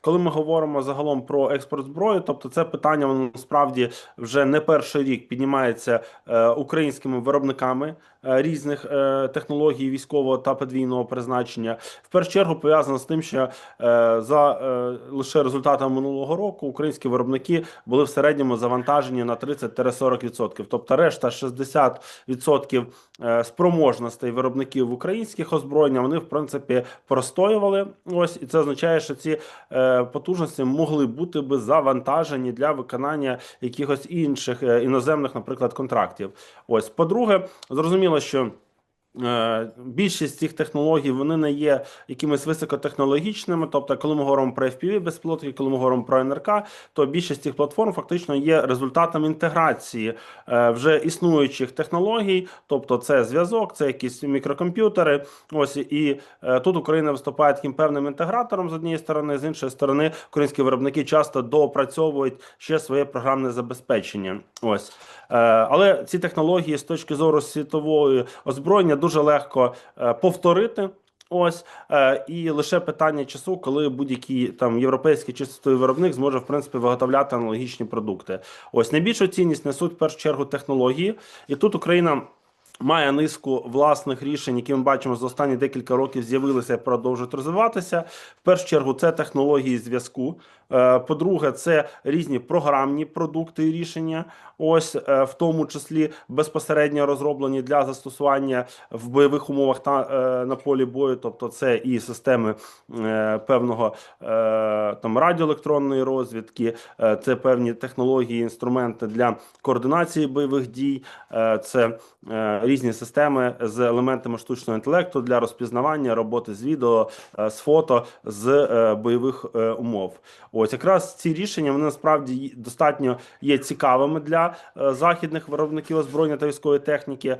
коли ми говоримо загалом про експорт зброї, тобто це питання воно насправді вже не перший рік піднімається е, українськими виробниками різних е, технологій військового та подвійного призначення. В першу чергу пов'язано з тим, що е, за е, лише результатами минулого року українські виробники були в середньому завантажені на 30-40%. Тобто решта 60% е, спроможностей виробників українських озброєння вони в принципі простоювали. Ось і це означає, що ці е, потужності могли бути би завантажені для виконання якихось інших е, іноземних, наприклад, контрактів. Ось, по-друге, зрозуміло, що. Е, Більшість цих технологій вони не є якимись високотехнологічними. Тобто, коли ми говоримо про FPV безпілотники, коли ми говоримо про НРК, то більшість цих платформ фактично є результатом інтеграції е, вже існуючих технологій, тобто це зв'язок, це якісь мікрокомп'ютери. Ось і е, тут Україна виступає таким певним інтегратором з однієї сторони, з іншої сторони, українські виробники часто доопрацьовують ще своє програмне забезпечення. Ось. Е, Але ці технології з точки зору світової озброєння дуже легко е, повторити. Ось е, і лише питання часу, коли будь-який там європейський чистотовий виробник зможе в принципі виготовляти аналогічні продукти. Ось найбільшу цінність несуть в першу чергу технології, і тут Україна. Має низку власних рішень, які ми бачимо за останні декілька років з'явилися і продовжують розвиватися. В першу чергу це технології зв'язку. Е, По-друге, це різні програмні продукти і рішення. Ось е, в тому числі безпосередньо розроблені для застосування в бойових умовах та е, на полі бою. Тобто, це і системи певного там радіоелектронної розвідки, це певні технології, інструменти для координації бойових дій, це різні системи з елементами штучного інтелекту для розпізнавання роботи з відео, е, з фото з е, бойових е, умов. Ось якраз ці рішення вони насправді достатньо є цікавими для західних виробників озброєння та військової техніки.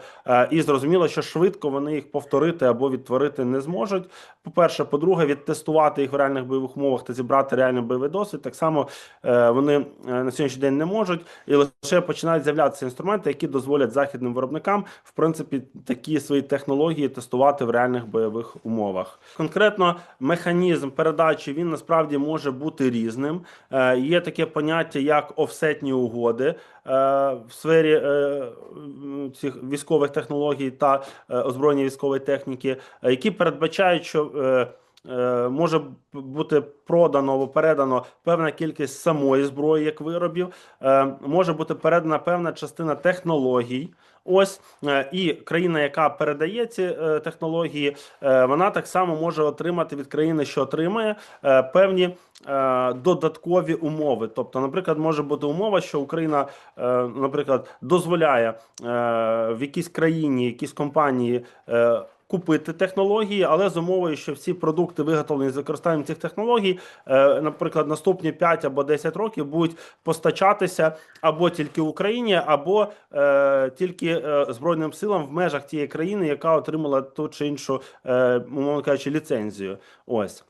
І зрозуміло, що швидко вони їх повторити або відтворити не зможуть. По-перше, по-друге, відтестувати їх в реальних бойових умовах та зібрати реальний бойовий досвід. Так само вони на сьогоднішній день не можуть, і лише починають з'являтися інструменти, які дозволять західним виробникам в принципі такі свої технології тестувати в реальних бойових умовах. Конкретно механізм передачі він насправді може бути різним. Е, Є таке поняття як офсетні угоди е, в сфері е, цих військових технологій та е, озброєння військової техніки, які передбачають, що може бути продано або передано певна кількість самої зброї, як виробів, е, може бути передана певна частина технологій. Ось е, і країна, яка передає ці е, технології, е, вона так само може отримати від країни, що отримає е, певні е, додаткові умови. Тобто, наприклад, може бути умова, що Україна, е, наприклад, дозволяє е, в якійсь країні, якійсь компанії. Купити технології, але з умовою, що всі продукти виготовлені з використанням цих технологій, е, наприклад, наступні 5 або 10 років будуть постачатися або тільки Україні, або е, тільки е, збройним силам в межах тієї країни, яка отримала ту чи іншу, умовно кажучи, ліцензію. Ось.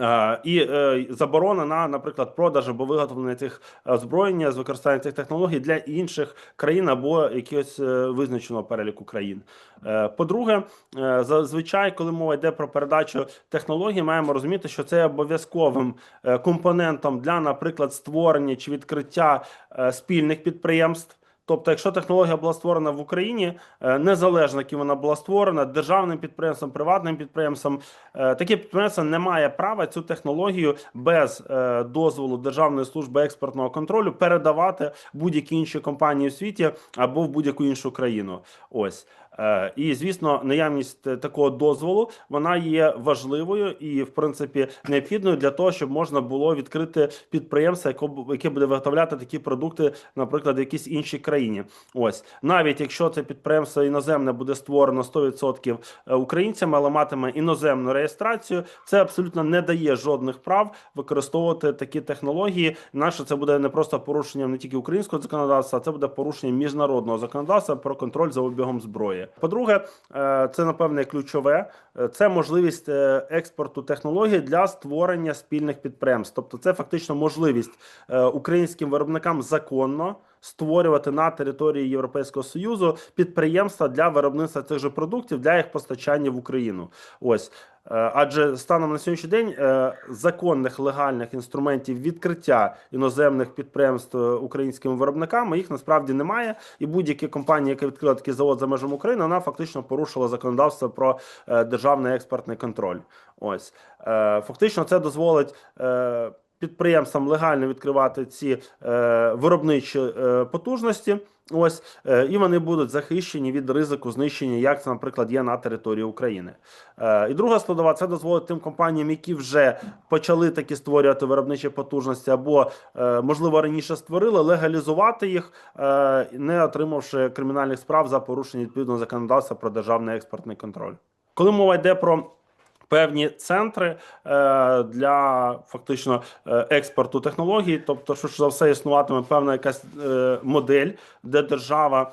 Е, І е, заборона на, наприклад, продаж або виготовлення цих озброєння з використанням цих технологій для інших країн або якогось е, визначеного переліку країн. Е, По-друге, е, зазвичай, коли мова йде про передачу технологій, маємо розуміти, що це обов'язковим е, компонентом для, наприклад, створення чи відкриття е, спільних підприємств. Тобто, якщо технологія була створена в Україні, е, незалежно ким вона була створена, державним підприємством, приватним підприємством, е, таке підприємство не має права цю технологію без е, дозволу Державної служби експортного контролю передавати будь-які інші компанії у світі або в будь-яку іншу країну. Ось. Е, І звісно, наявність е, такого дозволу вона є важливою і, в принципі, необхідною для того, щоб можна було відкрити підприємство, яке буде виготовляти такі продукти, наприклад, в якійсь іншій країні. Ось навіть якщо це підприємство іноземне буде створено 100% українцями, але матиме іноземну реєстрацію, це абсолютно не дає жодних прав використовувати такі технології. Наше це буде не просто порушенням не тільки українського законодавства, а це буде порушенням міжнародного законодавства про контроль за обігом зброї. По-друге, е, це напевне ключове. е, Це можливість е, експорту технологій для створення спільних підприємств. Тобто, це фактично можливість українським виробникам законно створювати на території Європейського союзу підприємства для виробництва цих же продуктів для їх постачання в Україну. Ось. Е, Адже станом на сьогоднішній день е, законних легальних інструментів відкриття іноземних підприємств е, українськими виробниками їх насправді немає. І будь-яка компанія, яка відкрила такий завод за межами України, вона фактично порушила законодавство про державний експортний контроль. Ось фактично, це дозволить. Підприємствам легально відкривати ці е, виробничі е, потужності, ось е, і вони будуть захищені від ризику знищення, як це, наприклад, є на території України. Е, і друга складова це дозволить тим компаніям, які вже почали такі створювати виробничі потужності, або е, можливо раніше створили, легалізувати їх, е, не отримавши кримінальних справ за порушення відповідного законодавства про державний експортний контроль. Коли мова йде про Певні центри е, для фактично е, експорту технологій, тобто, що за все існуватиме певна якась е, модель, де держава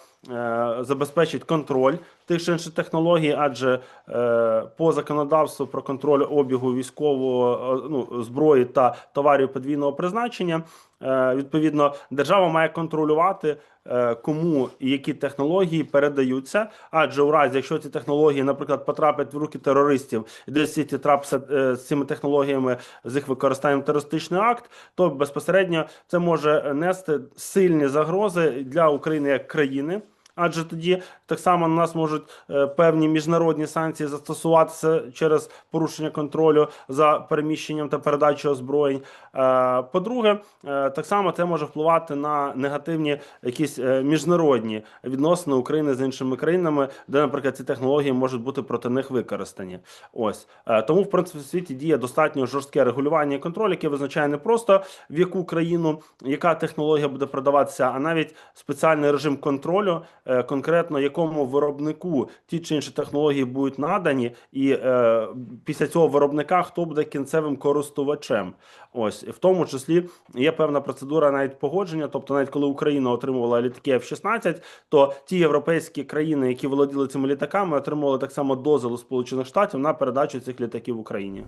забезпечить контроль тих чи інших технологій, адже е, по законодавству про контроль обігу військового е, ну, зброї та товарів подвійного призначення, е, відповідно, держава має контролювати. е, Кому і які технології передаються, адже у разі, якщо ці технології, наприклад, потраплять в руки терористів, і десь ці трапиться е, з цими технологіями з їх використанням терористичний акт, то безпосередньо це може нести сильні загрози для України як країни. Адже тоді так само на нас можуть е, певні міжнародні санкції застосуватися через порушення контролю за переміщенням та передачею озброєнь. Е, по-друге, е, так само це може впливати на негативні якісь міжнародні відносини України з іншими країнами, де, наприклад, ці технології можуть бути проти них використані. Ось тому, в принципі, в світі діє достатньо жорстке регулювання і контроль, яке визначає не просто в яку країну яка технологія буде продаватися, а навіть спеціальний режим контролю, конкретно якому виробнику ті чи інші технології будуть надані, і е, після цього виробника хто буде кінцевим користувачем. Ось в тому числі є певна процедура навіть погодження. Тобто, навіть коли Україна отримувала літаки F-16, то ті європейські країни, які володіли цими літаками, отримували так само дозвіл Сполучених Штатів на передачу цих літаків Україні.